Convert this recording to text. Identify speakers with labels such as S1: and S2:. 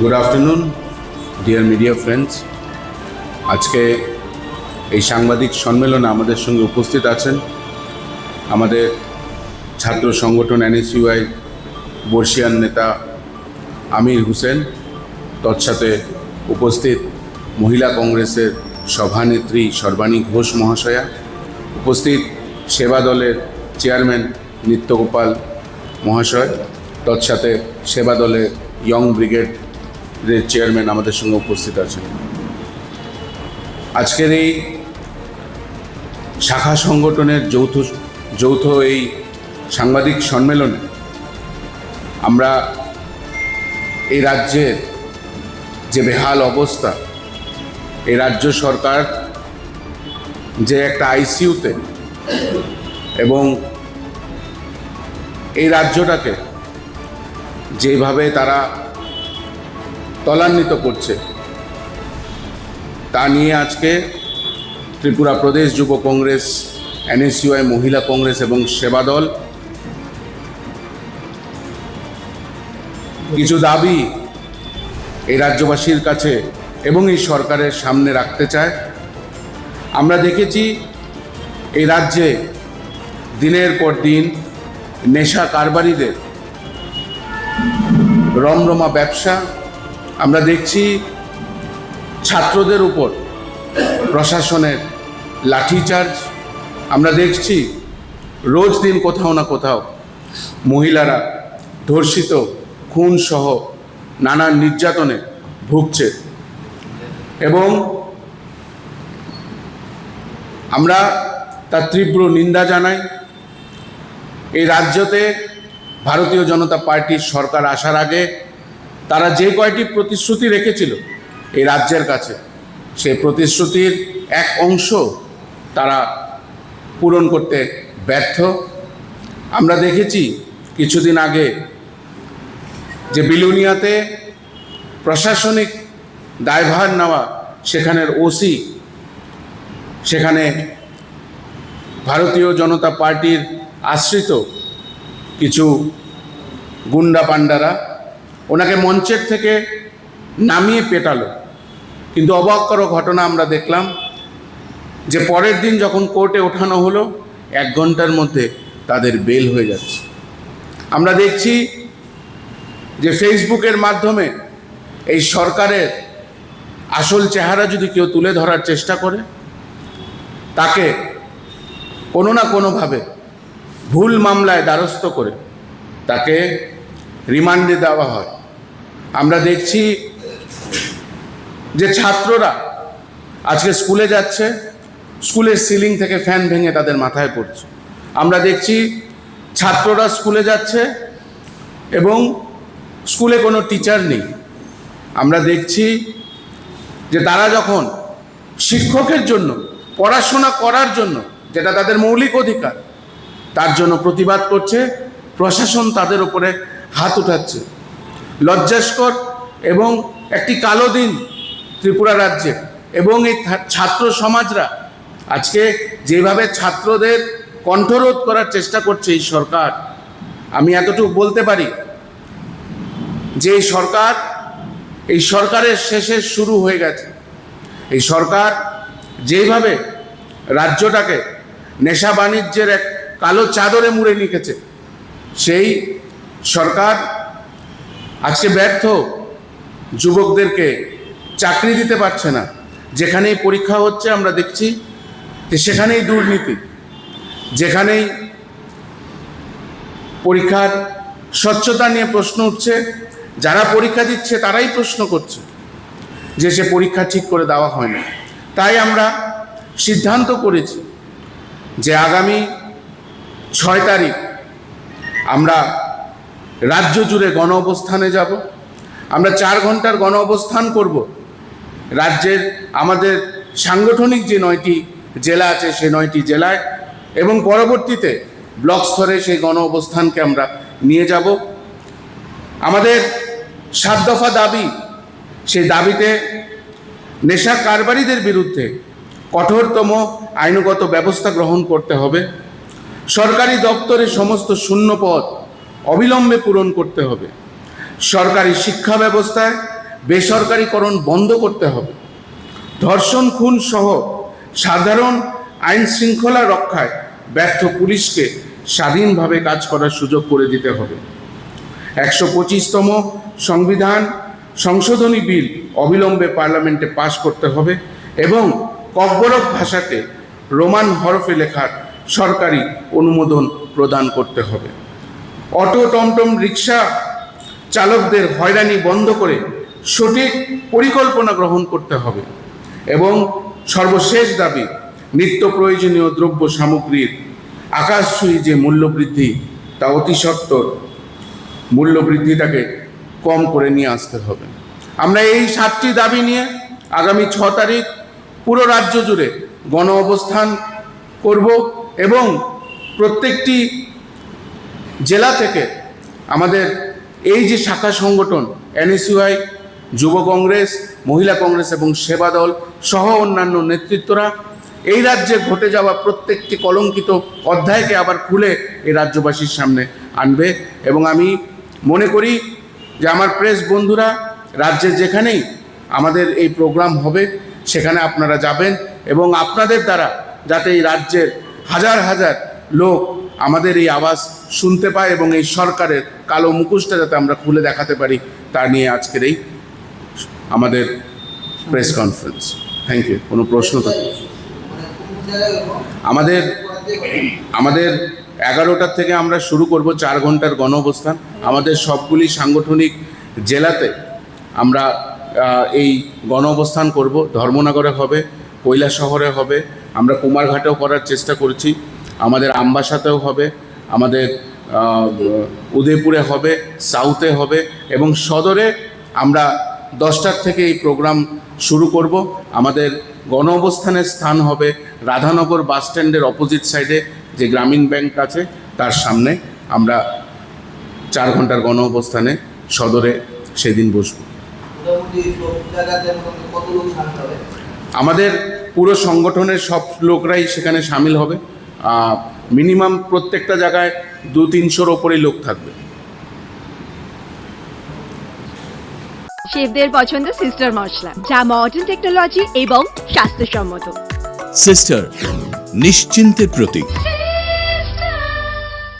S1: Good afternoon dear media friends আজকে এই সাংবাদিক সম্মেলনে আমাদের সঙ্গে উপস্থিত আছেন আমাদের ছাত্র সংগঠন এনএসইউআই বর্ষিয়ান নেতা আমির হোসেন, তৎসাথে উপস্থিত মহিলা কংগ্রেসের সভানেত্রী সর্বাণী ঘোষ মহাশয়া, উপস্থিত সেবা দলের চেয়ারম্যান নিত্যগোপাল মহাশয়, তৎসাথে সেবা দলের ইয়ং ব্রিগেডের চেয়ারম্যান আমাদের সঙ্গে উপস্থিত আছেন। আজকের এই শাখা সংগঠনের যৌথ যৌথ এই সাংবাদিক সম্মেলনে আমরা এই রাজ্যের যে বেহাল অবস্থা, এই রাজ্য সরকার যে একটা আইসিইউতে এবং এই রাজ্যটাকে যেভাবে তারা ত্বরান্বিত করছে। তা নিয়ে আজকে ত্রিপুরা প্রদেশ যুব কংগ্রেস, এনএসইউআই, মহিলা কংগ্রেস এবং সেবা দল কিছু দাবি এই রাজ্যবাসীর কাছে এবং এই সরকারের সামনে রাখতে চায়। আমরা দেখেছি এই রাজ্যে দিনের পর দিন নেশা কারবারিদের রমরমা ব্যবসা আমরা দেখছি ছাত্রদের উপর প্রশাসনের লাঠিচার্জ আমরা দেখছি রোজ দিন কোথাও না কোথাও মহিলারা ধর্ষিত খুন সহ নানান নির্যাতনে ভুগছে। এবং আমরা তার তীব্র নিন্দা জানাই। এই রাজ্যতে ভারতীয় জনতা পার্টির সরকার আসার আগে তারা যে কয়টি প্রতিশ্রুতি রেখেছিল এই রাজ্যের কাছে, সেই প্রতিশ্রুতির এক অংশ তারা পূরণ করতে ব্যর্থ। আমরা দেখেছি কিছুদিন আগে যে বিলুনিয়াতে প্রশাসনিক দায়ভার নেওয়া সেখানের ওসি, সেখানে ভারতীয় জনতা পার্টির আশ্রিত কিছু গুন্ডা পান্ডারা ওনাকে মঞ্চের থেকে নামিয়ে পেটালো। কিন্তু অবাক করা ঘটনা আমরা দেখলাম যে পরের দিন যখন কোর্টে ওঠানো হলো, এক ঘণ্টার মধ্যে তাদের বেল হয়ে যাচ্ছে। আমরা দেখছি যে ফেসবুকের মাধ্যমে এই সরকারের আসল চেহারা যদি কেউ তুলে ধরার চেষ্টা করে, তাকে কোনো না কোনোভাবে ভুল মামলায় দ্বারস্থ করে তাকে রিমান্ডে দেওয়া হয়। আমরা দেখছি যে ছাত্ররা আজকে স্কুলে যাচ্ছে, স্কুলের সিলিং থেকে ফ্যান ভেঙে তাদের মাথায় পড়ছে। আমরা দেখছি ছাত্ররা স্কুলে যাচ্ছে এবং স্কুলে কোনো টিচার নেই। আমরা দেখছি যে তারা যখন শিক্ষকের জন্য, পড়াশোনা করার জন্য, যেটা তাদের মৌলিক অধিকার, তার জন্য প্রতিবাদ করছে, প্রশাসন তাদের উপরে হাত উঠাচ্ছে। লজ্জাস্কর এবং একটি কালো দিন ত্রিপুরা রাজ্যে। এবং এই ছাত্র সমাজরা আজকে যেভাবে ছাত্রদের কণ্ঠরোধ করার চেষ্টা করছে এই সরকার, আমি এতটুকু বলতে পারি যে এই সরকার, এই সরকারের শেষে শুরু হয়ে গেছে। এই সরকার যেভাবে রাজ্যটাকে নেশা বাণিজ্যের এক কালো চাদরে মুড়ে নিখেছে, সেই সরকার আজকে ব্যর্থ যুবকদেরকে চাকরি দিতে পারছে না। যেখানেই পরীক্ষা হচ্ছে আমরা দেখছি যে সেখানেই দুর্নীতি, যেখানেই পরীক্ষার স্বচ্ছতা নিয়ে প্রশ্ন উঠছে, যারা পরীক্ষা দিচ্ছে তারাই প্রশ্ন করছে যে সে পরীক্ষা ঠিক করে দেওয়া হয় না। তাই আমরা সিদ্ধান্ত করেছি যে আগামী ছয় তারিখ আমরা রাজ্য জুড়ে গণ অবস্থানে যাব। আমরা চার ঘণ্টার গণ অবস্থান করব। রাজ্যের আমাদের সাংগঠনিক যে নয়টি জেলা আছে সেই নয়টি জেলায় এবং পরবর্তীতে ব্লক স্তরে সেই গণ অবস্থানকে আমরা নিয়ে যাব। আমাদের সাত দফা দাবি, সেই দাবিতে নেশা কারবারিদের বিরুদ্ধে কঠোরতম আইনগত ব্যবস্থা গ্রহণ করতে হবে। সরকারি দপ্তরে সমস্ত শূন্য পদ অবিলম্বে পূরণ করতে হবে। সরকারি শিক্ষা ব্যবস্থায় বেসরকারীকরণ বন্ধ করতে হবে। ধর্ষণ, খুন সহ সাধারণ আইন শৃঙ্খলা রক্ষায় ব্যর্থ পুলিশকে স্বাধীনভাবে কাজ করার সুযোগ করে দিতে হবে। একশো পঁচিশতম সংবিধান সংশোধনী বিল অবিলম্বে পার্লামেন্টে পাশ করতে হবে এবং ককবরক ভাষাকে রোমান হরফে লেখার সরকারি অনুমোদন প্রদান করতে হবে। অটো টমটম রিক্সা চালকদের হয়রানি বন্ধ করে সঠিক পরিকল্পনা গ্রহণ করতে হবে এবং সর্বশেষ দাবি, নিত্য প্রয়োজনীয় দ্রব্য সামগ্রীর আকাশছুঁই যে মূল্যবৃদ্ধি, তা অতি সত্বর মূল্য বৃদ্ধিটাকে কম করে নিয়ে আসতে হবে। আমরা এই সাতটি দাবি নিয়ে আগামী ছ তারিখ পুরো রাজ্য জুড়ে গণ অবস্থান করব এবং প্রত্যেকটি জেলা থেকে আমাদের এই যে শাখা সংগঠন এনএসইউআই যুব কংগ্রেস, মহিলা কংগ্রেস এবং সেবা দল সহ অন্যান্য নেতৃত্বরা এই রাজ্যে ঘটে যাওয়া প্রত্যেকটি কলঙ্কিত অধ্যায়কে আবার খুলে এই রাজ্যবাসীর সামনে আনবে এবং আমি মনে করি যে আমার প্রেস বন্ধুরা, রাজ্যের যেখানেই আমাদের এই প্রোগ্রাম হবে, সেখানে আপনারা যাবেন এবং আপনাদের দ্বারা যাতে এই রাজ্যের হাজার হাজার লোক আমাদের এই আওয়াজ শুনতে পায় এবং এই সরকারের কালো মুখোশটা যাতে আমরা খুলে দেখাতে পারি, তা নিয়ে আজকের এই আমাদের প্রেস কনফারেন্স থ্যাংক ইউ কোনো প্রশ্ন থাকে আমাদের আমাদের এগারোটার থেকে আমরা শুরু করব, চার ঘণ্টার গণ অবস্থান আমাদের সবগুলি সাংগঠনিক জেলাতে আমরা এই গণ অবস্থান করব। ধর্মনগরে হবে কৈলা শহরে হবে। আমরা কুমারঘাটেও করার চেষ্টা করছি। আমাদের আমবাসাতেও হবে, আমাদের উদয়পুরে হবে, সাউথে হবে এবং সদরে আমরা দশটার থেকে এই প্রোগ্রাম শুরু করব। আমাদের গণ অবস্থানের স্থান হবে রাধানগর বাস স্ট্যান্ডের অপোজিট সাইডে, যে গ্রামীণ ব্যাংক আছে, তার সামনে আমরা চার ঘণ্টার গণ অবস্থানে সদরে সেদিন বসবো। আমাদের পুরো সংগঠনের সব লোকরাই সেখানে সামিল হবে। মিনিমাম প্রত্যেকটা জায়গায় দু তিনশোর ওপরেই লোক থাকবে।
S2: শেফদের পছন্দ সিস্টার মশলা যা মডার্ন টেকনোলজি এবং স্বাস্থ্যসম্মত।
S3: সিস্টার নিশ্চিন্তের প্রতীক।